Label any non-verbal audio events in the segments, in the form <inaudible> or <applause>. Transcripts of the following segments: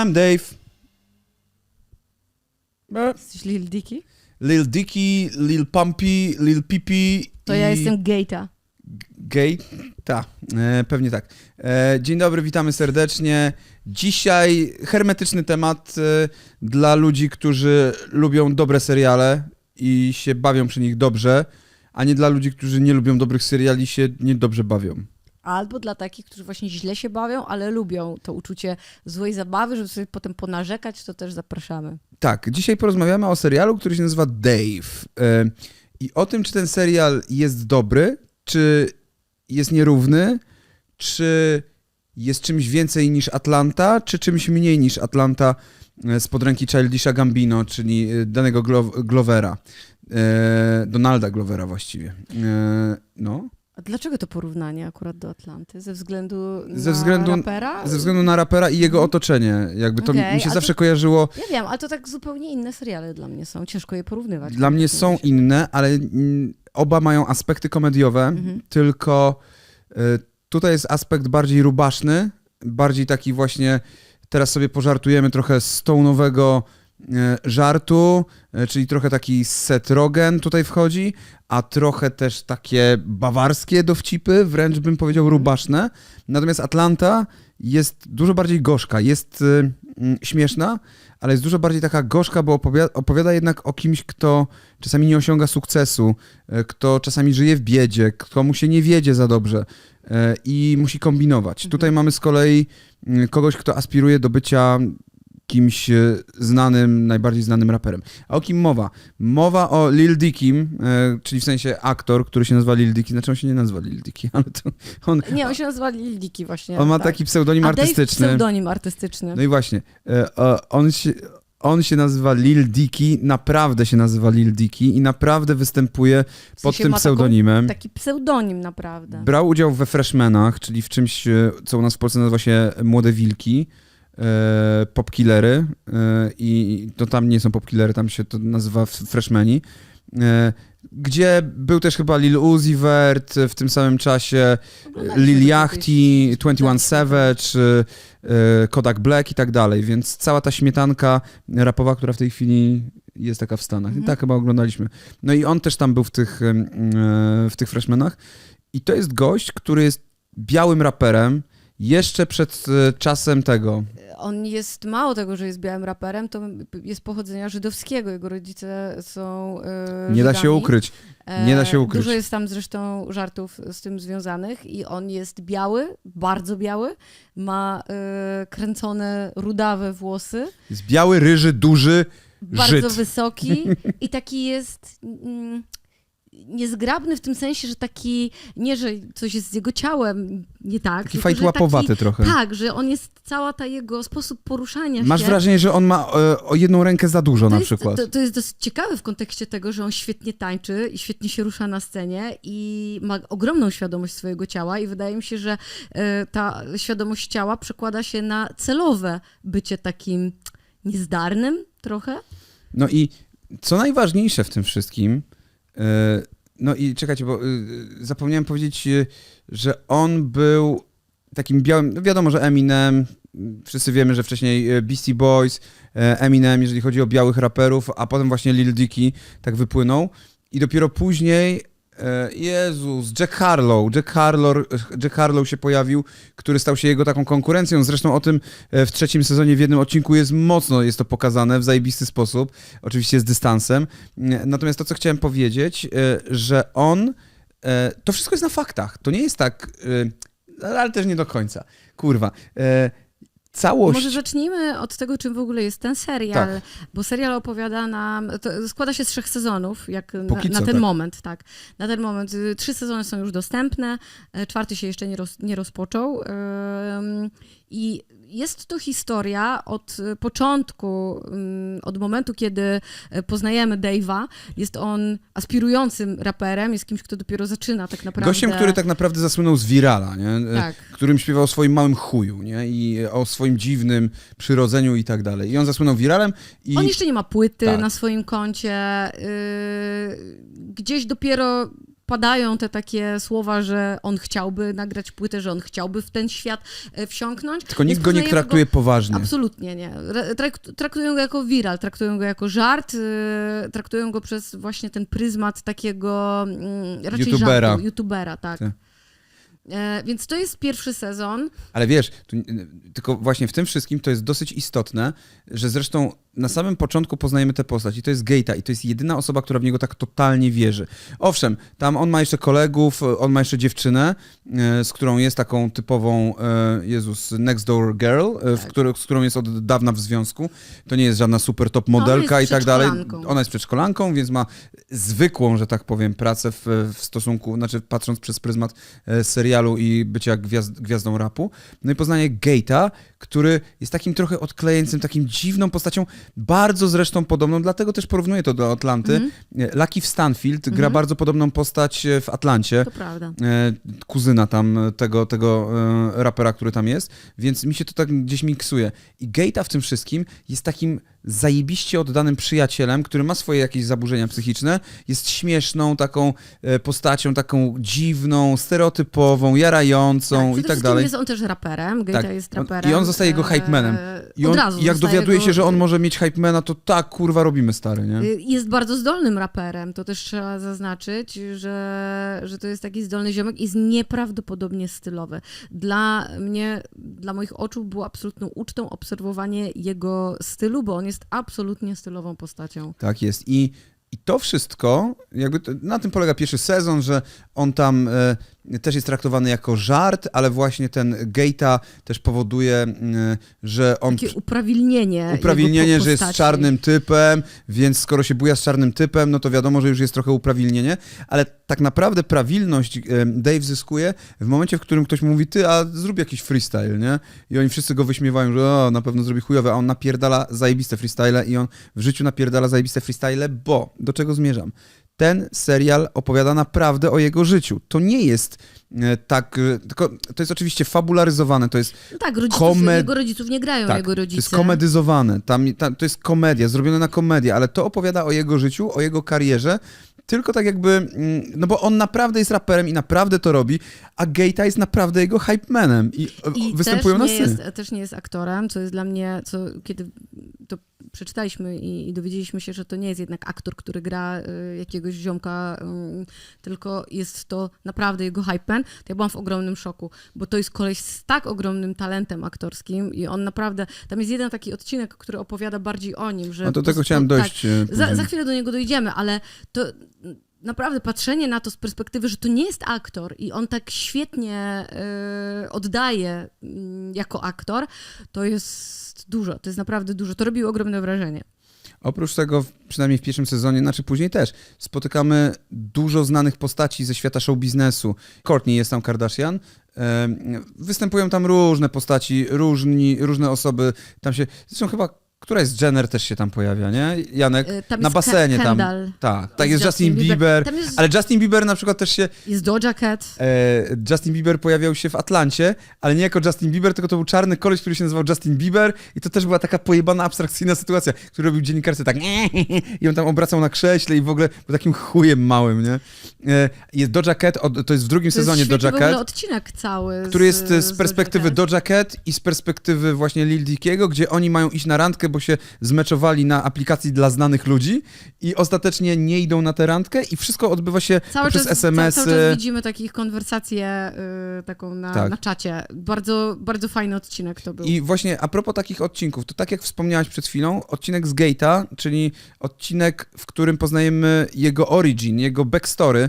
I'm Dave. Jesteś Lil Dicky? Lil Dicky, Lil Pumpy, Lil Pipi To i ja jestem Gate'a. Gay? Tak, e, pewnie tak. E, dzień dobry, witamy serdecznie. Dzisiaj hermetyczny temat e, dla ludzi, którzy lubią dobre seriale i się bawią przy nich dobrze, a nie dla ludzi, którzy nie lubią dobrych seriali i się niedobrze bawią. Albo dla takich, którzy właśnie źle się bawią, ale lubią to uczucie złej zabawy, żeby sobie potem ponarzekać, to też zapraszamy. Tak, dzisiaj porozmawiamy o serialu, który się nazywa Dave. E, I o tym, czy ten serial jest dobry, czy jest nierówny, czy jest czymś więcej niż Atlanta, czy czymś mniej niż Atlanta e, spod ręki Childisha Gambino, czyli e, danego Glo- Glovera. E, Donalda Glovera właściwie. E, no. A dlaczego to porównanie akurat do Atlanty? Ze względu Ze na względu- rapera? Ze względu na rapera i jego otoczenie. Jakby to Okej, mi się a to- zawsze kojarzyło Ja wiem, ale to tak zupełnie inne seriale dla mnie są. Ciężko je porównywać. Dla mnie są inne, ale oba mają aspekty komediowe, Mhm. tylko y, tutaj jest aspekt bardziej rubaszny, bardziej taki właśnie, teraz sobie pożartujemy trochę stone'owego y, żartu, y, czyli trochę taki Seth Rogen tutaj wchodzi, a trochę też takie bawarskie dowcipy, wręcz bym powiedział rubaszne. Natomiast Atlanta jest dużo bardziej gorzka, jest y, mm, śmieszna, ale jest dużo bardziej taka gorzka, bo opowiada, opowiada jednak o kimś, kto czasami nie osiąga sukcesu, e, kto czasami żyje w biedzie, komu się nie wiedzie za dobrze e, i musi kombinować. Tutaj mamy z kolei mm, kogoś, kto aspiruje do bycia kimś e, znanym, najbardziej znanym raperem. A o kim mowa? Mowa o Lil Dickim, e, czyli w sensie aktor, który się nazywa Lil Dicky, znaczy on się nie nazywa Lil Dicky, <laughs> ale to on, Nie, on się nazywa Lil Dicky właśnie. on ma tak. taki pseudonim A Dave artystyczny. pseudonim artystyczny. No i właśnie, e, on się, on się nazywa Lil Dicky, naprawdę się nazywa Lil Dicky i naprawdę występuje W pod sensie tym ma taką- pseudonimem. Taki pseudonim naprawdę. Brał udział we Freshmanach, czyli w czymś, co u nas w Polsce nazywa się Młode Wilki, popkillery e, i to tam nie są popkillery, tam się to nazywa f- Freshmani. E, gdzie był też chyba Lil Uzi Vert w tym samym czasie, Oglądaliśmy Lil Yachty, kiedyś. 21 Tak, Savage, Kodak Black i tak dalej, więc cała ta śmietanka rapowa, która w tej chwili jest taka w Stanach. I Mhm. tak chyba oglądaliśmy. No i on też tam był w tych, w tych freshmanach i to jest gość, który jest białym raperem jeszcze przed y, czasem tego. On jest, mało tego, że jest białym raperem, to jest pochodzenia żydowskiego. Jego rodzice są e, Nie da się ukryć. E, nie da się ukryć. Dużo jest tam zresztą żartów z tym związanych i on jest biały, bardzo biały, ma e, kręcone rudawe włosy, Jest biały, ryży, duży, bardzo Żyd. wysoki <laughs> i taki jest mm, niezgrabny w tym sensie, że taki, nie, że coś jest z jego ciałem nie tak. taki fajt łapowaty trochę. Tak, że on jest, cała ta jego sposób poruszania Masz się. wrażenie, że on ma e, o jedną rękę za dużo to na jest, przykład. To, to jest dosyć ciekawe w kontekście tego, że on świetnie tańczy i świetnie się rusza na scenie i ma ogromną świadomość swojego ciała i wydaje mi się, że e, ta świadomość ciała przekłada się na celowe bycie takim niezdarnym trochę. No i co najważniejsze w tym wszystkim, no i czekajcie, bo e, zapomniałem powiedzieć, e, że on był takim białym, no wiadomo, że Eminem, wszyscy wiemy, że wcześniej e, Beastie Boys, e, Eminem, jeżeli chodzi o białych raperów, a potem właśnie Lil Dicky tak wypłynął. I dopiero później e, Jezus, Jack Harlow. Jack Harlow, Jack Harlow się pojawił, który stał się jego taką konkurencją. Zresztą o tym e, w trzecim sezonie w jednym odcinku jest mocno jest to pokazane w zajebisty sposób. Oczywiście z dystansem. E, Natomiast to, co chciałem powiedzieć, e, że on e, to wszystko jest na faktach. To nie jest tak, e, ale też nie do końca. Kurwa. Całość. Może zacznijmy od tego, czym w ogóle jest ten serial, Tak. bo serial opowiada nam, składa się z trzech sezonów, jak na, Póki na co, ten tak. moment, tak. Na ten moment y, trzy sezony są już dostępne, e, czwarty się jeszcze nie, roz, nie rozpoczął ym, i jest to historia od y, początku, ym, od momentu, kiedy e, poznajemy Dave'a. Jest on aspirującym raperem, jest kimś, kto dopiero zaczyna tak naprawdę. Gościem, który tak naprawdę zasłynął z Virala, nie? E, Tak. którym śpiewał o swoim małym chuju, nie? I o swoim dziwnym przyrodzeniu i tak dalej. I on zasłynął Viralem i... On jeszcze nie ma płyty Tak. na swoim koncie. Yy, gdzieś dopiero padają te takie słowa, że on chciałby nagrać płytę, że on chciałby w ten świat e, wsiąknąć. Tylko nikt go nie traktuje poważnie. Absolutnie nie. Ra- trak- Traktują go jako viral, traktują go jako żart, yy, traktują go przez właśnie ten pryzmat takiego mm, raczej Youtubera. żartu, youtubera, tak. Tak. E, więc to jest pierwszy sezon. Ale wiesz, tu, tylko właśnie w tym wszystkim to jest dosyć istotne, że zresztą na samym początku poznajemy tę postać i to jest Gate'a i to jest jedyna osoba, która w niego tak totalnie wierzy. Owszem, tam on ma jeszcze kolegów, on ma jeszcze dziewczynę, e, z którą jest taką typową, e, Jezus, next door girl, e, Tak. którą, z którą jest od dawna w związku. To nie jest żadna super top No, modelka i jest tak dalej. Ona jest przedszkolanką, więc ma zwykłą, że tak powiem, pracę w, w stosunku, znaczy patrząc przez pryzmat e, serialu i bycia gwiazd, gwiazdą rapu. No i poznaje Gate'a, który jest takim trochę odklejeńcem, takim dziwną postacią, bardzo zresztą podobną, dlatego też porównuję to do Atlanty. Mhm. Lucky w Stanfield gra Mhm. bardzo podobną postać e, w Atlancie. To prawda. E, kuzyna tam e, tego, tego rapera, który tam jest, więc mi się to tak gdzieś miksuje. I Gate'a w tym wszystkim jest takim zajebiście oddanym przyjacielem, który ma swoje jakieś zaburzenia psychiczne, jest śmieszną taką postacią, taką dziwną, stereotypową, jarającą przede i tak dalej. Jest on też raperem, Tak. jest raperem. i on zostaje jego e, hypemanem. I od on, jak dowiaduje jego- się, że on może mieć hypemana, to tak, kurwa, robimy stary, nie? Y, Jest bardzo zdolnym raperem, to też trzeba zaznaczyć, że, że to jest taki zdolny ziomek i jest nieprawdopodobnie stylowy. Dla mnie, dla moich oczu było absolutną ucztą obserwowanie jego stylu, bo on jest absolutnie stylową postacią. Tak jest. I, i to wszystko, jakby to, na tym polega pierwszy sezon, że on tam e, też jest traktowany jako żart, ale właśnie ten Gate'a też powoduje, e, że on Takie uprawilnienie. uprawilnienie, że jest czarnym typem, więc skoro się buja z czarnym typem, no to wiadomo, że już jest trochę uprawilnienie, ale tak naprawdę prawilność e, Dave zyskuje w momencie, w którym ktoś mówi, ty, a zrób jakiś freestyle, nie? I oni wszyscy go wyśmiewają, że o, na pewno zrobi chujowe, a on napierdala zajebiste freestyle i on w życiu napierdala zajebiste freestyle, bo, do czego zmierzam? Ten serial opowiada naprawdę o jego życiu. To nie jest e, tak, e, tylko to jest oczywiście fabularyzowane, to jest No tak, rodziców, Komed- jego rodziców nie grają tak, jego to rodzice. jest komedyzowane, tam, tam, to jest komedia, zrobione na komedię, ale to opowiada o jego życiu, o jego karierze, tylko tak jakby, mm, no bo on naprawdę jest raperem i naprawdę to robi, a Gate'a jest naprawdę jego hypemanem i, e, I występują na nie, scenie. jest, też nie jest aktorem, co jest dla mnie, co kiedy to przeczytaliśmy i, i dowiedzieliśmy się, że to nie jest jednak aktor, który gra y, jakiegoś ziomka, y, tylko jest to naprawdę jego hypen, to ja byłam w ogromnym szoku, bo to jest koleś z tak ogromnym talentem aktorskim i on naprawdę, tam jest jeden taki odcinek, który opowiada bardziej o nim, że... No do tego prostu- chciałem tak, dojść. e, za, za chwilę do niego dojdziemy, ale to naprawdę patrzenie na to z perspektywy, że to nie jest aktor i on tak świetnie y, oddaje mm, jako aktor, to jest dużo, to jest naprawdę dużo. To robiło ogromne wrażenie. Oprócz tego, przynajmniej w pierwszym sezonie, znaczy później też, spotykamy dużo znanych postaci ze świata show biznesu. Courtney jest tam Kardashian. Występują tam różne postaci, różni, różne osoby. Tam się. Zresztą chyba któraś z Jenner też się tam pojawia, nie? Janek? Y, Tam Na basenie tam. Tak, tak jest Justin Bieber. Tam jest, Ale Justin Bieber na przykład też się. jest Doja Cat. E, Justin Bieber pojawiał się w Atlancie, ale nie jako Justin Bieber, tylko to był czarny koleś, który się nazywał Justin Bieber i to też była taka pojebana, abstrakcyjna sytuacja, który robił dziennikarce tak <laughs> i on tam obracał na krześle i w ogóle był takim chujem małym, nie? E, Jest Doja Cat, to jest w drugim To sezonie Doja Cat, odcinek cały. który jest z, z Doja perspektywy Cat. Doja Cat i z perspektywy właśnie Lil Dickiego, gdzie oni mają iść na randkę, bo się zmeczowali na aplikacji dla znanych ludzi i ostatecznie nie idą na tę randkę i wszystko odbywa się Cały poprzez czas, SMS-y. Cały czas widzimy takich konwersację y, taką na, Tak. na czacie. Bardzo, bardzo fajny odcinek to był. I właśnie a propos takich odcinków, to tak jak wspomniałaś przed chwilą, odcinek z Gate'a, czyli odcinek, w którym poznajemy jego origin, jego backstory,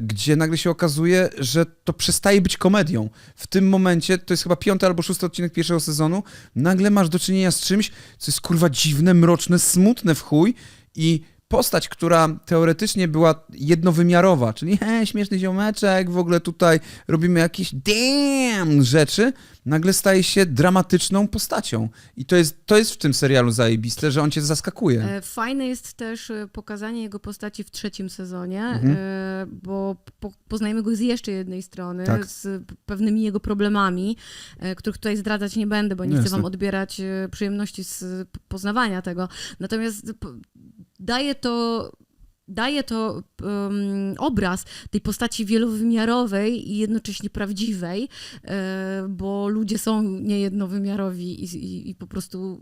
gdzie nagle się okazuje, że to przestaje być komedią. W tym momencie, to jest chyba piąty albo szósty odcinek pierwszego sezonu, nagle masz do czynienia z czymś, co jest kurwa dziwne, mroczne, smutne w chuj i postać, która teoretycznie była jednowymiarowa, czyli he, śmieszny ziomeczek, w ogóle tutaj robimy jakieś damn rzeczy, nagle staje się dramatyczną postacią. I to jest, to jest w tym serialu zajebiste, że on cię zaskakuje. E, Fajne jest też e, pokazanie jego postaci w trzecim sezonie, Mhm. e, bo po, poznajemy go z jeszcze jednej strony, Tak. z pewnymi jego problemami, których tutaj zdradzać nie będę, bo nie chcę Jasne. wam odbierać przyjemności z poznawania tego. Natomiast daje to daje to um, obraz tej postaci wielowymiarowej i jednocześnie prawdziwej, e, bo ludzie są niejednowymiarowi i, i, i po prostu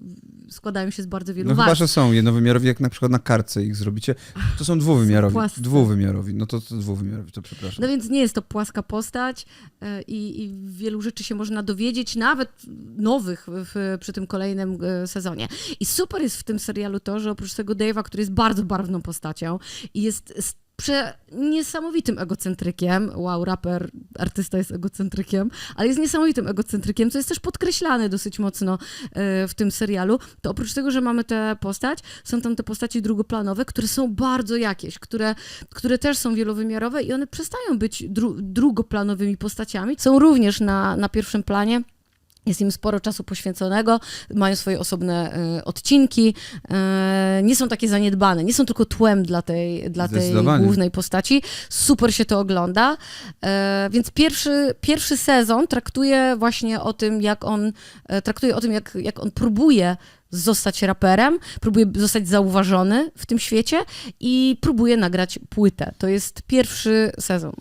składają się z bardzo wielu No chyba, warstw. że są jednowymiarowi, jak na przykład na kartce ich zrobicie. To są dwuwymiarowi. <laughs> płascy. Dwuwymiarowi. No to, to dwuwymiarowi, to przepraszam. No więc nie jest to płaska postać e, i, i wielu rzeczy się można dowiedzieć, nawet nowych w, przy tym kolejnym e, sezonie. I super jest w tym serialu to, że oprócz tego Dave'a, który jest bardzo barwną postacią i jest prze, niesamowitym egocentrykiem, wow, raper, artysta jest egocentrykiem, ale jest niesamowitym egocentrykiem, co jest też podkreślane dosyć mocno e, w tym serialu, to oprócz tego, że mamy tę postać, są tam te postaci drugoplanowe, które są bardzo jakieś, które, które też są wielowymiarowe i one przestają być dru, drugoplanowymi postaciami, są również na, na pierwszym planie. Jest im sporo czasu poświęconego, mają swoje osobne e, odcinki, e, nie są takie zaniedbane, nie są tylko tłem dla tej, dla tej głównej postaci. Super się to ogląda. E, więc pierwszy, pierwszy sezon traktuje właśnie o tym, jak on e, traktuje o tym, jak, jak on próbuje zostać raperem, próbuje zostać zauważony w tym świecie i próbuje nagrać płytę. To jest pierwszy sezon.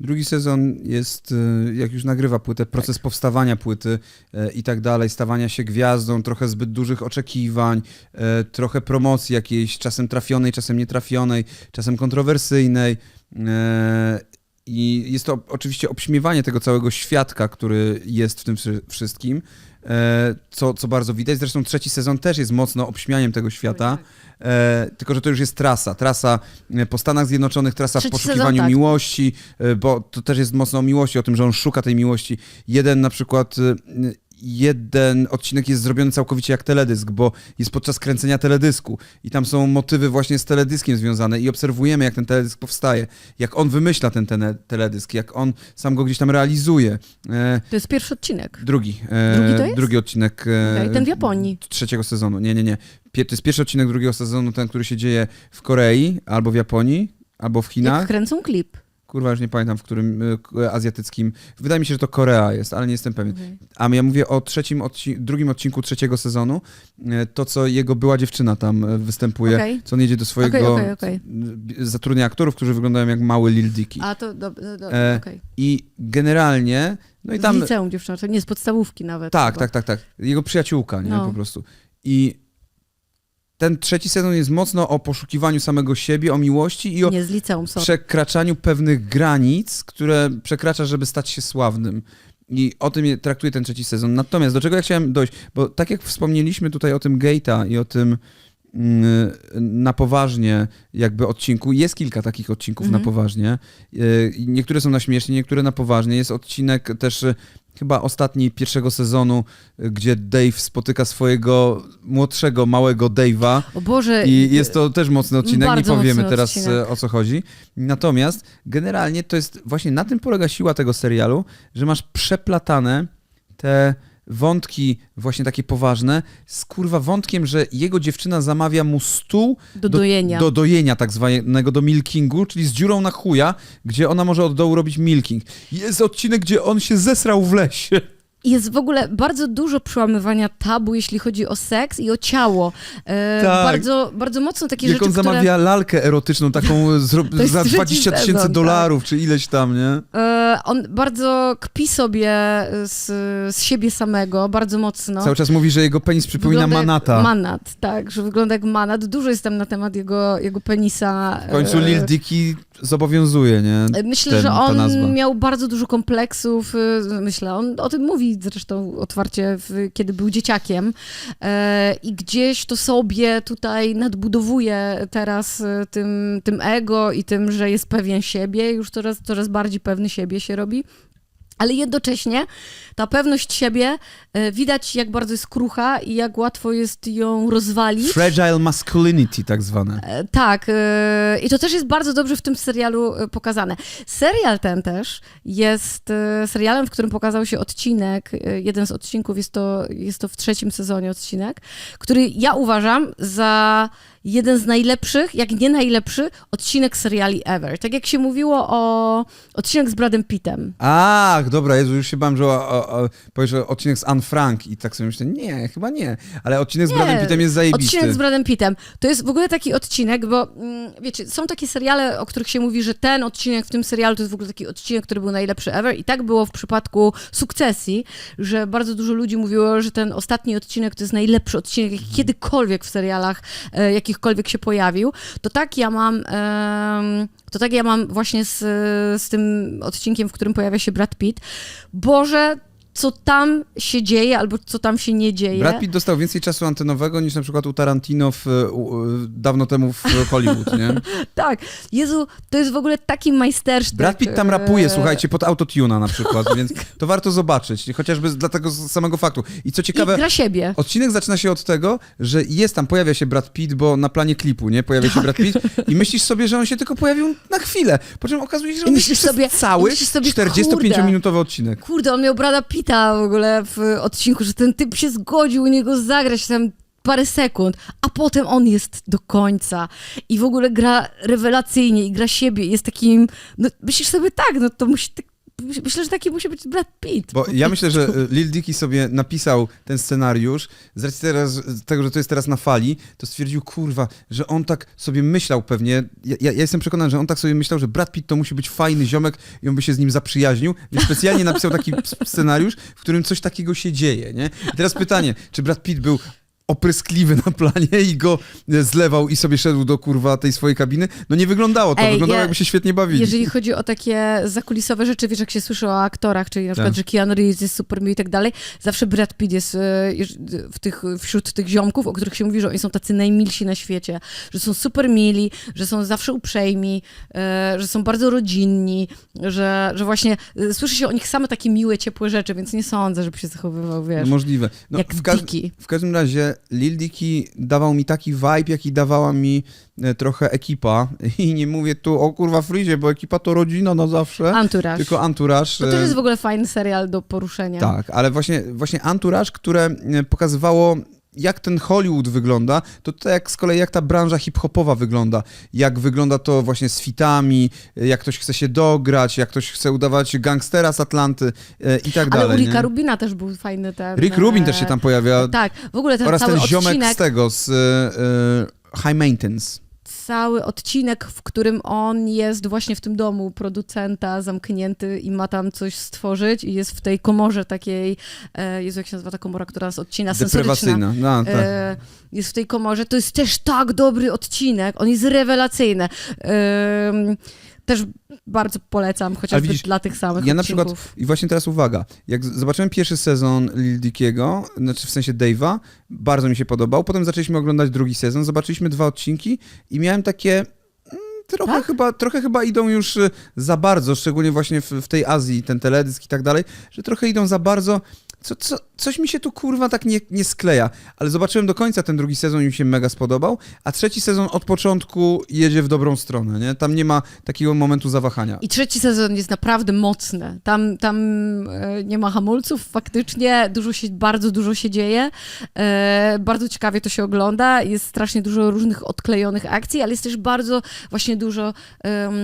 Drugi sezon jest, y, jak już nagrywa płytę, proces powstawania płyty e, i tak dalej, stawania się gwiazdą, trochę zbyt dużych oczekiwań, e, trochę promocji jakiejś, czasem trafionej, czasem nietrafionej, czasem kontrowersyjnej. I jest to oczywiście obśmiewanie tego całego świadka, który jest w tym wszy- wszystkim, co, co bardzo widać. Zresztą trzeci sezon też jest mocno obśmianiem tego świata. E, tylko, że to już jest trasa. Trasa e, po Stanach Zjednoczonych, trasa w Trzeci poszukiwaniu sezon, tak. miłości, e, bo to też jest mocno o miłości, o tym, że on szuka tej miłości. Jeden na przykład. Jeden odcinek jest zrobiony całkowicie jak teledysk, bo jest podczas kręcenia teledysku i tam są motywy właśnie z teledyskiem związane i obserwujemy, jak ten teledysk powstaje, jak on wymyśla ten tele- teledysk, jak on sam go gdzieś tam realizuje. E, To jest pierwszy odcinek. drugi. E, Drugi to jest? Drugi odcinek. E, Okej, ten w Japonii. Trzeciego sezonu. Nie, nie, nie. Pie- to jest pierwszy odcinek drugiego sezonu, ten, który się dzieje w Korei, albo w Japonii, albo w Jak Chinach. kręcą klip. Kurwa, już nie pamiętam, w którym e, k- azjatyckim. Wydaje mi się, że to Korea jest, ale nie jestem pewien. A ja mówię o trzecim odci- drugim odcinku trzeciego sezonu. E, To, co jego była dziewczyna tam występuje, Okej. co on jedzie do swojego... Okej. e, Zatrudnia aktorów, którzy wyglądają jak małe Lil Dicky. A to do, do, do, E. I generalnie... No i Z tam... liceum dziewczyna, to nie z podstawówki nawet. Tak, chyba. tak, tak, tak. Jego przyjaciółka, nie? No. Po prostu. I ten trzeci sezon jest mocno o poszukiwaniu samego siebie, o miłości i o przekraczaniu pewnych granic, które przekracza, żeby stać się sławnym. I o tym je- traktuje ten trzeci sezon. Natomiast do czego ja chciałem dojść? Bo tak jak wspomnieliśmy tutaj o tym Gate'a i o tym na poważnie jakby odcinku, jest kilka takich odcinków Mhm. na poważnie. I Niektóre są na śmiesznie, niektóre na poważnie. Jest odcinek też y, chyba ostatni pierwszego sezonu, y, gdzie Dave spotyka swojego młodszego, małego Dave'a. O Boże. I jest to też mocny odcinek, nie powiemy teraz odcinek. e, o co chodzi. Natomiast generalnie to jest właśnie na tym polega siła tego serialu, że masz przeplatane te wątki właśnie takie poważne z kurwa wątkiem, że jego dziewczyna zamawia mu stół do dojenia. do dojenia tak zwanego, do milkingu, czyli z dziurą na chuja, gdzie ona może od dołu robić milking. Jest odcinek, gdzie on się zesrał w lesie. Jest w ogóle bardzo dużo przełamywania tabu, jeśli chodzi o seks i o ciało. E, Tak. Bardzo, bardzo mocno takie Jak rzeczy, on które... zamawia lalkę erotyczną taką <laughs> za trzeci 20 tysięcy sezon, dolarów, czy ileś tam, nie? E, on bardzo kpi sobie z, z siebie samego, bardzo mocno. Cały czas mówi, że jego penis przypomina Wygląda manata. Manat, tak, że wygląda jak manat. Dużo jest tam na temat jego, jego penisa. W końcu e, Lil Dicky zobowiązuje, nie? Myślę, ten- że on miał bardzo dużo kompleksów, y, myślę, on o tym mówi zresztą otwarcie, w, kiedy był dzieciakiem e, i gdzieś to sobie tutaj nadbudowuje teraz y, tym, tym ego i tym, że jest pewien siebie, już coraz, coraz bardziej pewny siebie się robi. Ale jednocześnie ta pewność siebie e, widać, jak bardzo jest krucha i jak łatwo jest ją rozwalić. Fragile masculinity tak zwane. E, Tak, e, i to też jest bardzo dobrze w tym serialu pokazane. Serial ten też jest serialem, w którym pokazał się odcinek, jeden z odcinków, jest to, jest to w trzecim sezonie odcinek, który ja uważam za jeden z najlepszych, jak nie najlepszy, odcinek seriali ever. Tak jak się mówiło o odcinek z Bradem Pittem. Ach, dobra, Jezu, już się bałem, że o, o, powiesz odcinek z Anne Frank i tak sobie myślę, nie, chyba nie. Ale odcinek z Nie, Bradem Pittem jest zajebisty. Odcinek z Bradem Pittem. To jest w ogóle taki odcinek, bo mm, wiecie, są takie seriale, o których się mówi, że ten odcinek w tym serialu to jest w ogóle taki odcinek, który był najlepszy ever. I tak było w przypadku sukcesji, że bardzo dużo ludzi mówiło, że ten ostatni odcinek to jest najlepszy odcinek, jaki kiedykolwiek w serialach e, jakichkolwiek się pojawił. To tak ja mam. to tak ja mam właśnie z, z tym odcinkiem, w którym pojawia się Brad Pitt. Boże, co tam się dzieje, albo co tam się nie dzieje. Brad Pitt dostał więcej czasu antenowego niż na przykład u Tarantino w, u, dawno temu w Hollywood, nie? <laughs> Tak. Jezu, to jest w ogóle taki majstersztyk. Brad Pitt tam rapuje, słuchajcie, pod autotuna na przykład, <laughs> więc to warto zobaczyć, chociażby dla tego samego faktu. I co I ciekawe, dla siebie. Odcinek zaczyna się od tego, że jest tam, pojawia się Brad Pitt, bo na planie klipu, nie? Pojawia Tak. się Brad Pitt i myślisz sobie, że on się tylko pojawił na chwilę, po czym okazuje się, że I on jest sobie- cały i myślisz sobie, 45-minutowy odcinek. Kurde, on miał Brada Pitta w ogóle w odcinku, że ten typ się zgodził u niego zagrać tam parę sekund, a potem on jest do końca. I w ogóle gra rewelacyjnie i gra siebie. Jest takim, no myślisz sobie tak, no to musi, tak, myślę, że taki musi być Brad Pitt. Bo ja myślę, że e, Lil Dicky sobie napisał ten scenariusz, z racji teraz, z tego, że to jest teraz na fali, to stwierdził, kurwa, że on tak sobie myślał pewnie, ja, ja jestem przekonany, że on tak sobie myślał, że Brad Pitt to musi być fajny ziomek i on by się z nim zaprzyjaźnił, więc specjalnie napisał taki <laughs> scenariusz, w którym coś takiego się dzieje, nie? I teraz pytanie, czy Brad Pitt był opryskliwy <laughs> na planie i go e, zlewał i sobie szedł do kurwa tej swojej kabiny? No nie wyglądało to, Ej, wyglądało ja- jakby się świetnie bawili. Jeżeli chodzi o takie zakulisowe rzeczy, wiesz, jak się słyszy o aktorach, czyli na przykład, Tak. że Keanu Reeves jest super miły i tak dalej, zawsze Brad Pitt jest e, jeż- w tych, wśród tych ziomków, o których się mówi, że oni są tacy najmilsi na świecie, że są super mili, że są zawsze uprzejmi, e, że są bardzo rodzinni, że, że właśnie e, słyszy się o nich same takie miłe, ciepłe rzeczy, więc nie sądzę, żeby się zachowywał, wiesz, możliwe. No, jak w, każ- w każdym razie Lil Dicky dawał mi taki vibe, jaki dawała mi e, trochę ekipa. <laughs> I nie mówię tu o kurwa Frizie, bo ekipa to rodzina na zawsze. Entourage. Tylko Entourage. To też e, jest w ogóle fajny serial do poruszenia. Tak, ale właśnie, właśnie Entourage, które e, pokazywało jak ten Hollywood wygląda, to tutaj jak z kolei jak ta branża hip-hopowa wygląda, jak wygląda to właśnie z fitami, e, jak ktoś chce się dograć, jak ktoś chce udawać gangstera z Atlanty e, i tak Ale dalej. u Ricka nie? Rubina też był fajny ten... Rick Rubin też e, się tam pojawia, Tak, w ogóle ten oraz cały ten ziomek odcinek... z tego, z e, e, High Maintenance. Cały odcinek, w którym on jest właśnie w tym domu producenta zamknięty i ma tam coś stworzyć i jest w tej komorze takiej, e, Jezu, jak się nazywa ta komora, która nas odcina, sensoryczna. No, tak. E, jest w tej komorze. To jest też tak dobry odcinek. On jest rewelacyjny. Em, też bardzo polecam, chociażby widzisz, dla tych samych Ja na odcinków. przykład, i właśnie teraz uwaga, jak zobaczyłem pierwszy sezon Lil Dickiego, znaczy w sensie Dave'a, bardzo mi się podobał, potem zaczęliśmy oglądać drugi sezon, zobaczyliśmy dwa odcinki i miałem takie, mm, trochę, Tak? chyba, trochę chyba idą już y, za bardzo, szczególnie właśnie w, w tej Azji, ten teledysk i tak dalej, że trochę idą za bardzo, co, co, coś mi się tu kurwa tak nie, nie skleja, ale zobaczyłem do końca ten drugi sezon i mi się mega spodobał, a trzeci sezon od początku jedzie w dobrą stronę, nie? Tam nie ma takiego momentu zawahania. I trzeci sezon jest naprawdę mocny. Tam, tam e, nie ma hamulców, faktycznie dużo się, bardzo dużo się dzieje. E, bardzo ciekawie to się ogląda. Jest strasznie dużo różnych odklejonych akcji, ale jest też bardzo właśnie dużo em,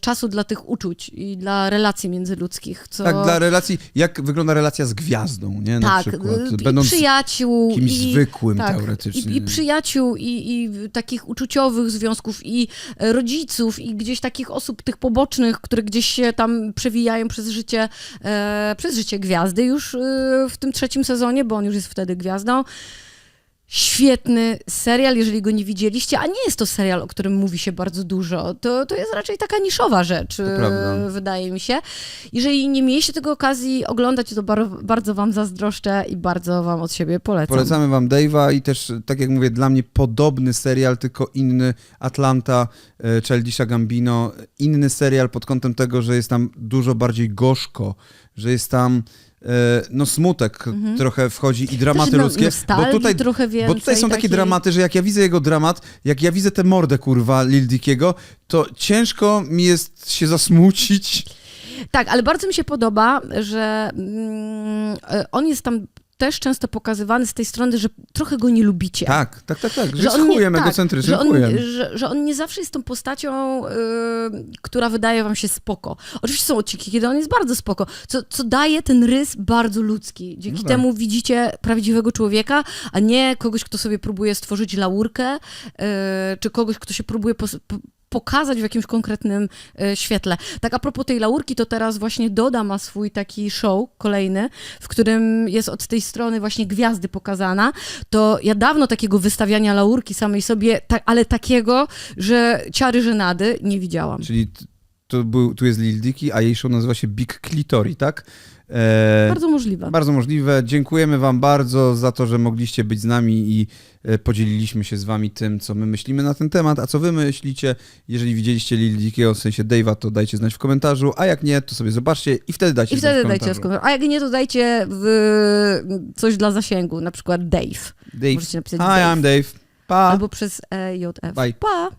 czasu dla tych uczuć i dla relacji międzyludzkich. Co, Tak, dla relacji, jak wygląda relacja z gwiazdą, nie? Na tak, przykład. i Będąc przyjaciół. kimś i, zwykłym tak, teoretycznie. I, I przyjaciół, i, i takich uczuciowych związków, i e, rodziców, i gdzieś takich osób, tych pobocznych, które gdzieś się tam przewijają przez życie, e, przez życie gwiazdy już e, w tym trzecim sezonie, bo on już jest wtedy gwiazdą. Świetny serial, jeżeli go nie widzieliście, a nie jest to serial, o którym mówi się bardzo dużo. To, to jest raczej taka niszowa rzecz, e, wydaje mi się. Jeżeli nie mieliście tego okazji oglądać, to bar- bardzo wam zazdroszczę i bardzo wam od siebie polecam. Polecamy wam Dave'a i też, tak jak mówię, dla mnie podobny serial, tylko inny, Atlanta, e, Childisha Gambino, inny serial pod kątem tego, że jest tam dużo bardziej gorzko, że jest tam no smutek trochę wchodzi i dramaty Też no- ludzkie, bo tutaj, bo tutaj są takie takiej- dramaty, że jak ja widzę jego dramat, jak ja widzę tę mordę, kurwa, Lil Dickiego, to ciężko mi jest się zasmucić. Tak, ale bardzo mi się podoba, że mm, e, on jest tam też często pokazywany z tej strony, że trochę go nie lubicie. Tak, tak, tak, tak. Że, Że on nie- tak, że on, że, że on nie zawsze jest tą postacią, y, która wydaje wam się spoko. Oczywiście są odcinki, kiedy on jest bardzo spoko, co, co daje ten rys bardzo ludzki. Dzięki No tak. temu widzicie prawdziwego człowieka, a nie kogoś, kto sobie próbuje stworzyć laurkę, y, czy kogoś, kto się próbuje pos- po- pokazać w jakimś konkretnym y, świetle. Tak a propos tej laurki, to teraz właśnie Doda ma swój taki show kolejny, w którym jest od tej strony właśnie gwiazdy pokazana, to ja dawno takiego wystawiania laurki samej sobie, ta, ale takiego, że ciary żenady nie widziałam. Czyli t- to był, tu jest Lil Dicky, a jej show nazywa się Big Clitory, tak? E, Bardzo możliwe. Bardzo możliwe. Dziękujemy Wam bardzo za to, że mogliście być z nami i e, podzieliliśmy się z Wami tym, co my myślimy na ten temat. A co Wy myślicie? Jeżeli widzieliście Lil Dickiego, w sensie Dave'a, to dajcie znać w komentarzu, a jak nie, to sobie zobaczcie i wtedy dajcie I znać wtedy w dajcie w komentarzu. A jak nie, to dajcie w coś dla zasięgu, na przykład Dave. Dave. Możecie napisać Hi, Dave. I'm Dave. Pa. Albo przez EJF. Bye. Pa!